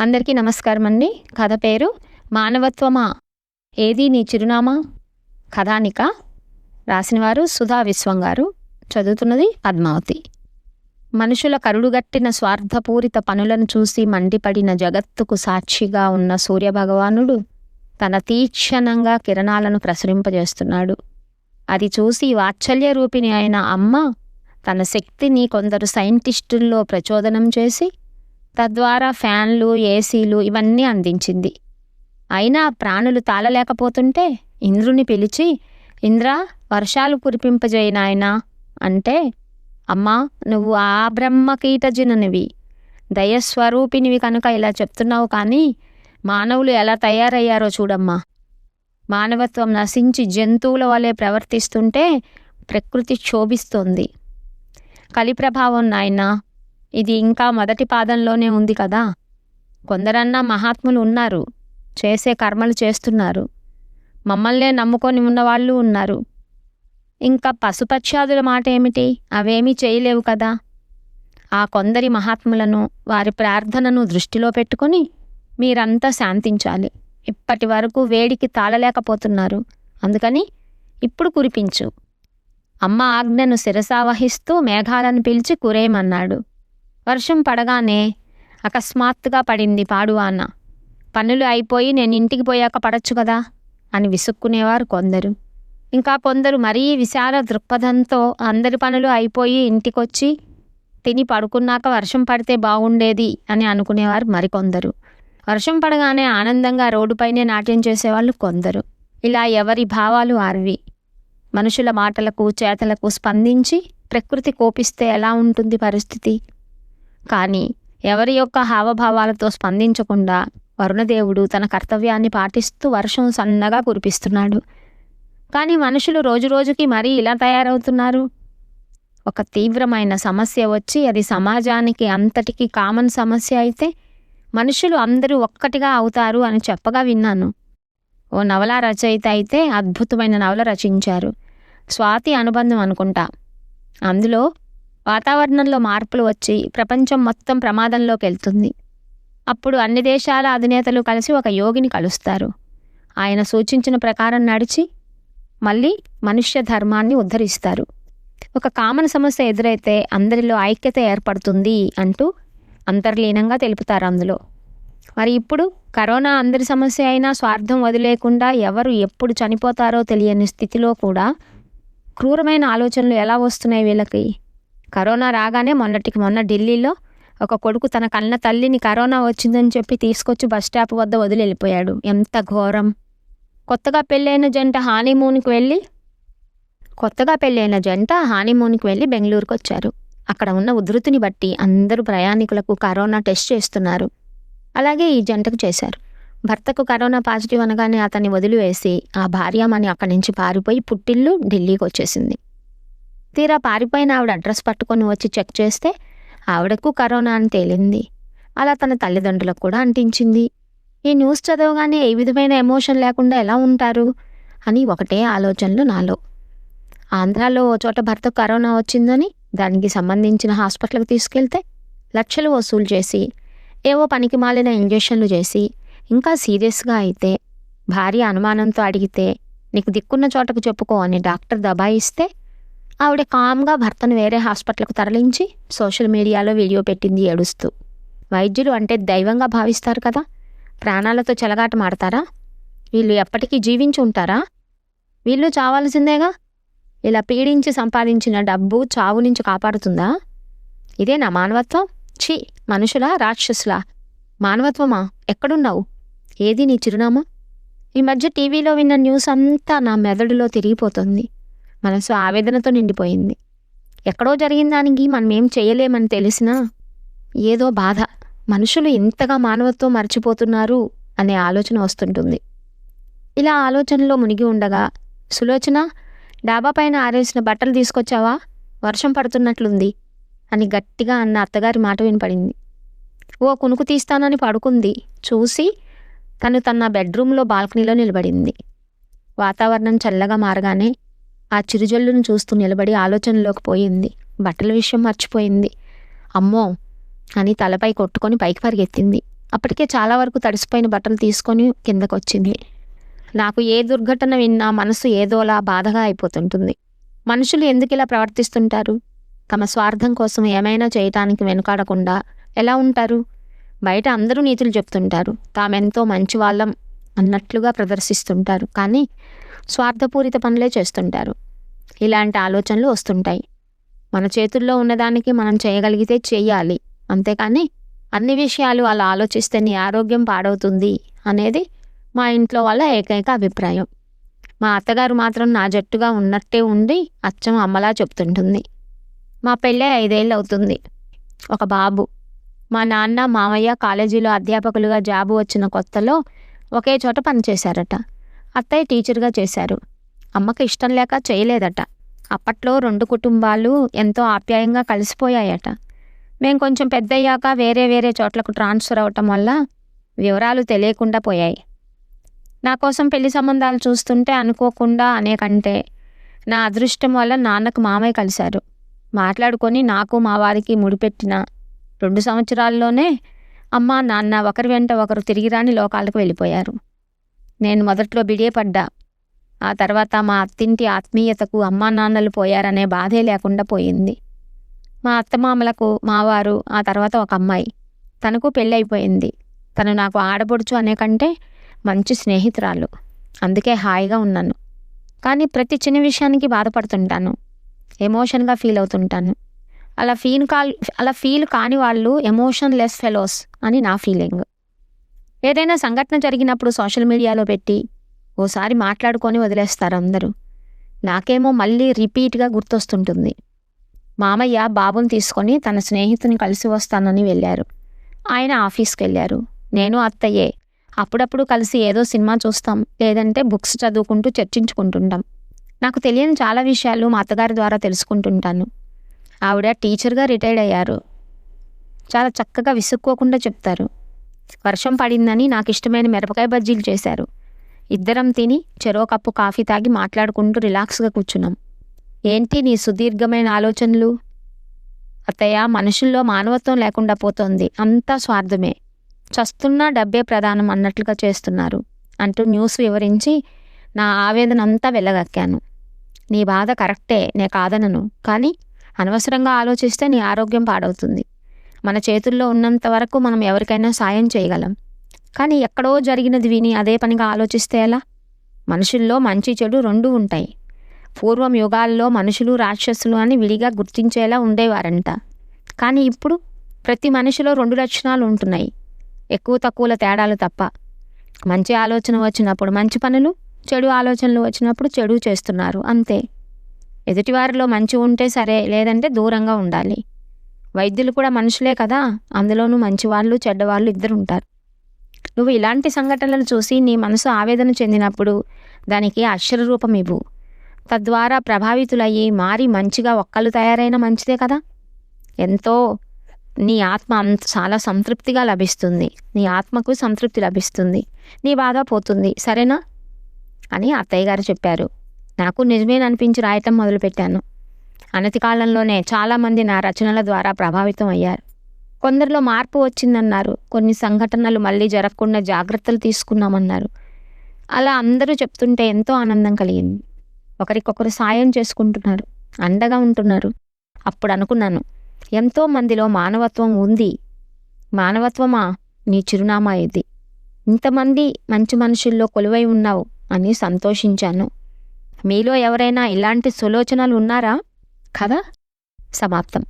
అందరికీ నమస్కారం అండి కథ పేరు మానవత్వమా? ఏది నీ చిరునామా? కథానిక రాసినవారు సుధా విశ్వం గారు చదువుతున్నది పద్మావతి. మనుషుల కరుడుగట్టిన స్వార్థపూరిత పనులను చూసి మండిపడిన జగత్తుకు సాక్షిగా ఉన్న సూర్యభగవానుడు తన తీక్షణంగా కిరణాలను ప్రసరింపజేస్తున్నాడు. అది చూసి వాత్సల్య రూపిణి అయిన అమ్మ తన శక్తిని కొందరు సైంటిస్టుల్లో ప్రచోదనం చేసి తద్వారా ఫ్యాన్లు ఏసీలు ఇవన్నీ అందించింది. అయినా ప్రాణులు తాళలేకపోతుంటే ఇంద్రుని పిలిచి ఇంద్ర వర్షాలు కురిపింపజేయి నాయనా అంటే అమ్మా నువ్వు ఆ బ్రహ్మకీటజనునివి దయస్వరూపినివి కనుక ఇలా చెప్తున్నావు కానీ మానవులు ఎలా తయారయ్యారో చూడమ్మా. మానవత్వం నశించి జంతువుల వలె ప్రవర్తిస్తుంటే ప్రకృతి క్షోభిస్తోంది. కలి ప్రభావం నాయనా ఇది ఇంకా మొదటి పాదంలోనే ఉంది కదా. కొందరన్నా మహాత్ములు ఉన్నారు. చేసే కర్మలు చేస్తున్నారు. మమ్మల్నే నమ్ముకొని ఉన్నవాళ్ళు ఉన్నారు. ఇంకా పశుపక్ష్యాదుల మాట ఏమిటి అవేమీ చేయలేవు కదా. ఆ కొందరి మహాత్ములను వారి ప్రార్థనను దృష్టిలో పెట్టుకొని మీరంతా శాంతించాలి. ఇప్పటి వరకు వేడికి తాళలేకపోతున్నారు. అందుకని ఇప్పుడు కురిపించు. అమ్మ ఆజ్ఞను శిరసావహిస్తూ మేఘాలను పిలిచి కురేయమన్నాడు. వర్షం పడగానే అకస్మాత్తుగా పడింది పాడువాన పనులు అయిపోయి నేను ఇంటికి పోయాక పడచ్చు కదా? అని విసుక్కునేవారు కొందరు. ఇంకా కొందరు మరీ విశాల దృక్పథంతో అందరి పనులు అయిపోయి ఇంటికొచ్చి తిని పడుకున్నాక వర్షం పడితే బాగుండేది అని అనుకునేవారు మరికొందరు. వర్షం పడగానే ఆనందంగా రోడ్డుపైనే నాట్యం చేసేవాళ్ళు కొందరు. ఇలా ఎవరి భావాలు వారివి మనుషుల మాటలకు చేతలకు స్పందించి ప్రకృతి కోపిస్తే ఎలా ఉంటుంది పరిస్థితి? కానీ ఎవరి యొక్క హావభావాలతో స్పందించకుండా వరుణదేవుడు తన కర్తవ్యాన్ని పాటిస్తూ వర్షం సన్నగా కురిపిస్తున్నాడు. కానీ మనుషులు రోజురోజుకి మరీ ఇలా తయారవుతున్నారు? ఒక తీవ్రమైన సమస్య వచ్చి అది సమాజానికి అంతటికి కామన్ సమస్య అయితే మనుషులు అందరూ ఒక్కటిగా అవుతారు అని చెప్పగా విన్నాను. ఓ నవల రచయిత అయితే అద్భుతమైన నవల రచించారు. స్వాతి అనుబంధం అనుకుంటా. అందులో వాతావరణంలో మార్పులు వచ్చి ప్రపంచం మొత్తం ప్రమాదంలోకి వెళ్తుంది. అప్పుడు అన్ని దేశాల అధినేతలు కలిసి ఒక యోగిని కలుస్తారు. ఆయన సూచించిన ప్రకారం నడిచి మళ్ళీ మనుష్య ధర్మాన్ని ఉద్ధరిస్తారు. ఒక కామన్ సమస్య ఎదురైతే అందరిలో ఐక్యత ఏర్పడుతుంది అంటూ అంతర్లీనంగా తెలుపుతారు అందులో. మరి ఇప్పుడు కరోనా అందరి సమస్య అయినా స్వార్థం వదిలేకుండా ఎవరు ఎప్పుడు చనిపోతారో తెలియని స్థితిలో కూడా క్రూరమైన ఆలోచనలు ఎలా వస్తున్నాయి వీళ్ళకి? కరోనా రాగానే మొన్నటికి మొన్న ఢిల్లీలో ఒక కొడుకు తన కన్న తల్లిని కరోనా వచ్చిందని చెప్పి తీసుకొచ్చి బస్ స్టాప్ వద్ద వదిలి వెళ్ళిపోయాడు ఎంత ఘోరం. కొత్తగా పెళ్ళైన జంట హానీమూన్కి వెళ్ళి కొత్తగా పెళ్ళైన జంట హానీమూన్కి వెళ్ళి బెంగళూరుకు వచ్చారు. అక్కడ ఉన్న ఉధృతిని బట్టి అందరూ ప్రయాణికులకు కరోనా టెస్ట్ చేస్తున్నారు. అలాగే ఈ జంటకు చేశారు. భర్తకు కరోనా పాజిటివ్ అనగానే అతన్ని వదిలివేసి ఆ భార్యమని అక్కడి నుంచి పారిపోయి పుట్టిల్లు ఢిల్లీకి వచ్చేసింది. తీరా పారిపోయిన ఆవిడ అడ్రస్ పట్టుకొని వచ్చి చెక్ చేస్తే ఆవిడకు కరోనా అని తేలింది. అలా తన తల్లిదండ్రులకు కూడా అంటించింది. ఈ న్యూస్ చదవగానే ఏ విధమైన ఎమోషన్ లేకుండా ఎలా ఉంటారు? అని ఒకటే ఆలోచనలు నాలో. ఆంధ్రాలో ఓ చోట భర్తకు కరోనా వచ్చిందని దానికి సంబంధించిన హాస్పిటల్కి తీసుకెళ్తే లక్షలు వసూలు చేసి ఏవో పనికి మాలిన ఇంజెక్షన్లు చేసి ఇంకా సీరియస్గా అయితే భార్య అనుమానంతో అడిగితే నీకు దిక్కున్న చోటకు చెప్పుకో అని డాక్టర్ దబాయిస్తే ఆవిడ కామ్గా భర్తను వేరే హాస్పిటల్కు తరలించి సోషల్ మీడియాలో వీడియో పెట్టింది ఏడుస్తూ. వైద్యులు అంటే దైవంగా భావిస్తారు కదా? ప్రాణాలతో చెలగాటమాడతారా వీళ్ళు ఎప్పటికీ జీవించి ఉంటారా? వీళ్ళు చావాల్సిందేగా? ఇలా పీడించి సంపాదించిన డబ్బు చావు నుంచి కాపాడుతుందా? ఇదే నా మానవత్వం? ఛీ మనుషులా రాక్షసులా? మానవత్వమా? ఎక్కడున్నావు? ఏది నీ చిరునామా? ఈ మధ్య టీవీలో విన్న న్యూస్ అంతా నా మెదడులో తిరిగిపోతుంది. మనసు ఆవేదనతో నిండిపోయింది. ఎక్కడో జరిగిన దానికి మనం ఏం చేయలేమని తెలిసినా ఏదో బాధ. మనుషులు ఇంతగా మానవత్వం మర్చిపోతున్నారు అనే ఆలోచన వస్తుంటుంది. ఇలా ఆలోచనలో మునిగి ఉండగా సులోచన డాబా పైన ఆరేసిన బట్టలు తీసుకొచ్చావా? వర్షం పడుతున్నట్లుంది అని గట్టిగా అన్న అత్తగారి మాట వినపడింది. ఓ కునుకు తీస్తానని పడుకుంది. చూసి తను తన బెడ్రూమ్లో బాల్కనీలో నిలబడింది. వాతావరణం చల్లగా మారగానే ఆ చిరుజల్లును చూస్తూ నిలబడి ఆలోచనలోకి పోయింది. బట్టల విషయం మర్చిపోయింది. అమ్మో! అని తలపై కొట్టుకొని పైకి పరిగెత్తింది. అప్పటికే చాలా వరకు తడిసిపోయిన బట్టలు తీసుకొని కిందకొచ్చింది. నాకు ఏ దుర్ఘటన విన్నా మనసు ఏదోలా బాధగా అయిపోతుంటుంది. మనుషులు ఎందుకు ఇలా ప్రవర్తిస్తుంటారు? తమ స్వార్థం కోసం ఏమైనా చేయటానికి వెనుకాడకుండా ఎలా ఉంటారు? బయట అందరూ నీతులు చెప్తుంటారు. తామెంతో మంచి వాళ్ళం అన్నట్లుగా ప్రదర్శిస్తుంటారు. కానీ స్వార్థపూరిత పనులే చేస్తుంటారు. ఇలాంటి ఆలోచనలు వస్తుంటాయి. మన చేతుల్లో ఉన్నదానికి మనం చేయగలిగితే చేయాలి. అంతేకాని అన్ని విషయాలు అలా ఆలోచిస్తే నీ ఆరోగ్యం పాడవుతుంది అనేది మా ఇంట్లో వాళ్ళ ఏకైక అభిప్రాయం. మా అత్తగారు మాత్రం నా జట్టుగా ఉన్నట్టే ఉండి అచ్చం అమ్మలా చెప్తుంటుంది. మా పెళ్ళే ఐదేళ్ళు అవుతుంది. ఒక బాబు. మా నాన్న మామయ్య కాలేజీలో అధ్యాపకులుగా జాబు వచ్చిన కొత్తలో ఒకే చోట పనిచేశారట అత్తయ్య టీచర్గా చేశారు. అమ్మకి ఇష్టం లేక చేయలేదట. అప్పట్లో రెండు కుటుంబాలు ఎంతో ఆప్యాయంగా కలిసిపోయాయట. మేం కొంచెం పెద్దయ్యాక వేరే వేరే చోట్లకు ట్రాన్స్ఫర్ అవటం వల్ల వివరాలు తెలియకుండా పోయాయి. నా కోసం పెళ్ళి సంబంధాలు చూస్తుంటే అనుకోకుండా అనేకంటే నా అదృష్టం వల్ల నాన్నకు మామయ్య కలిశారు. మాట్లాడుకొని నాకు మా వారికి ముడిపెట్టిన రెండు సంవత్సరాల్లోనే అమ్మ నాన్న ఒకరి వెంట ఒకరు తిరిగిరాని లోకాలకు వెళ్ళిపోయారు. నేను మొదట్లో బిడియపడ్డా ఆ తర్వాత మా అత్తింటి ఆత్మీయతకు అమ్మా నాన్నలు పోయారనే బాధే లేకుండా పోయింది. మా అత్తమామలకు మావారు ఆ తర్వాత ఒక అమ్మాయి. తనకు పెళ్ళైపోయింది. తను నాకు ఆడబొడుచు అనే కంటే మంచి స్నేహితురాలు. అందుకే హాయిగా ఉన్నాను. కానీ ప్రతి చిన్న విషయానికి బాధపడుతుంటాను. ఎమోషన్గా ఫీల్ అవుతుంటాను. అలా ఫీల్ కాల్ అలా ఫీల్ కాని వాళ్ళు ఎమోషన్ లెస్ ఫెలోస్ అని నా ఫీలింగ్ ఏదైనా సంఘటన జరిగినప్పుడు సోషల్ మీడియాలో పెట్టి ఓసారి మాట్లాడుకొని వదిలేస్తారు అందరూ. నాకేమో మళ్ళీ రిపీట్గా గుర్తొస్తుంటుంది. మామయ్య బాబుని తీసుకొని తన స్నేహితుని కలిసి వస్తానని వెళ్ళారు. ఆయన ఆఫీస్కి వెళ్ళారు నేను అత్తయ్యే. అప్పుడప్పుడు కలిసి ఏదో సినిమా చూస్తాం లేదంటే బుక్స్ చదువుకుంటూ చర్చించుకుంటుంటాం. నాకు తెలియని చాలా విషయాలు మా అత్తగారి ద్వారా తెలుసుకుంటుంటాను. ఆవిడ టీచర్గా రిటైర్డ్ అయ్యారు. చాలా చక్కగా విసుక్కోకుండా చెప్తారు. వర్షం పడిందని నాకు ఇష్టమైన మిరపకాయ బజ్జీలు చేశారు. ఇద్దరం తిని చెరో కప్పు కాఫీ తాగి మాట్లాడుకుంటూ రిలాక్స్గా కూర్చున్నాం. ఏంటి నీ సుదీర్ఘమైన ఆలోచనలు? అత్తయ్య మనుషుల్లో మానవత్వం లేకుండా పోతోంది. అంతా స్వార్థమే. చస్తున్నా డబ్బే ప్రధానం అన్నట్లుగా చేస్తున్నారు అంటూ న్యూస్ వివరించి నా ఆవేదన అంతా వెళ్ళగక్కాను నీ బాధ కరెక్టే నే కాదనను. కానీ అనవసరంగా ఆలోచిస్తే నీ ఆరోగ్యం పాడవుతుంది. మన చేతుల్లో ఉన్నంత వరకు మనం ఎవరికైనా సాయం చేయగలం. కానీ ఎక్కడో జరిగినది విని అదే పనిగా ఆలోచిస్తే ఎలా? మనుషుల్లో మంచి చెడు రెండూ ఉంటాయి. పూర్వం యుగాల్లో మనుషులు రాక్షసులు అని విడిగా గుర్తించేలా ఉండేవారంట. కానీ ఇప్పుడు ప్రతి మనిషిలో రెండు లక్షణాలు ఉంటున్నాయి. ఎక్కువ తక్కువల తేడాలు తప్ప. మంచి ఆలోచన వచ్చినప్పుడు మంచి పనులు చెడు ఆలోచనలు వచ్చినప్పుడు చెడు చేస్తున్నారు. అంతే. ఎదుటివారిలో మంచి ఉంటే సరే లేదంటే దూరంగా ఉండాలి. వైద్యులు కూడా మనుషులే కదా అందులోనూ మంచివాళ్ళు చెడ్డవాళ్ళు ఇద్దరు ఉంటారు నువ్వు ఇలాంటి సంఘటనలు చూసి నీ మనసు ఆవేదన చెందినప్పుడు దానికి అక్షర రూపం ఇవ్వు. తద్వారా ప్రభావితులయ్యి మారి మంచిగా ఒక్కళ్ళు తయారైన మంచిదే కదా. ఎంతో నీ ఆత్మ అంత చాలా సంతృప్తిగా లభిస్తుంది. నీ ఆత్మకు సంతృప్తి లభిస్తుంది. నీ బాధ పోతుంది. సరేనా? అని అత్తయ్య గారు చెప్పారు. నాకు నిజమేననిపించి రాయటం మొదలుపెట్టాను. అనతి కాలంలోనే చాలామంది నా రచనల ద్వారా ప్రభావితం అయ్యారు. కొందరిలో మార్పు వచ్చిందన్నారు. కొన్ని సంఘటనలు మళ్ళీ జరగకుండా జాగ్రత్తలు తీసుకున్నామన్నారు. అలా అందరూ చెప్తుంటే ఎంతో ఆనందం కలిగింది. ఒకరికొకరు సాయం చేసుకుంటున్నారు. అండగా ఉంటున్నారు. అప్పుడు అనుకున్నాను ఎంతో మందిలో మానవత్వం ఉంది. మానవత్వమా? నీ చిరునామా ఇది. ఇంతమంది మంచి మనుషుల్లో కొలువై ఉన్నావు అని సంతోషించాను. మీలో ఎవరైనా ఇలాంటి సులోచనలు ఉన్నారా? కదా సమాప్తం.